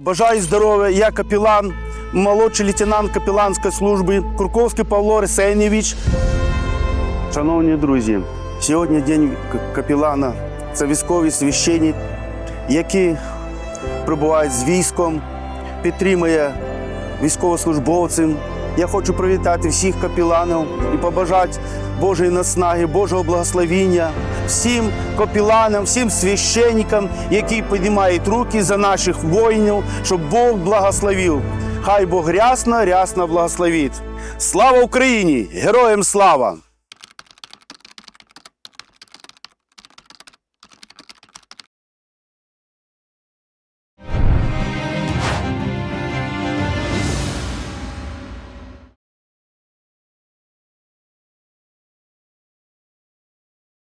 Бажаю здоров'я, я капелан, молодший лейтенант капеланської служби Курковський Павло Ресенєвич. Шановні друзі, сьогодні день капілана. Це військові священі, які прибувають з військом, підтримує військовослужбовців. Я хочу привітати всіх капіланів і побажати Божої наснаги, Божого благословіння всім капіланам, всім священникам, які піднімають руки за наших воїнів, щоб Бог благословив. Хай Бог рясно, рясно благословить. Слава Україні! Героям слава!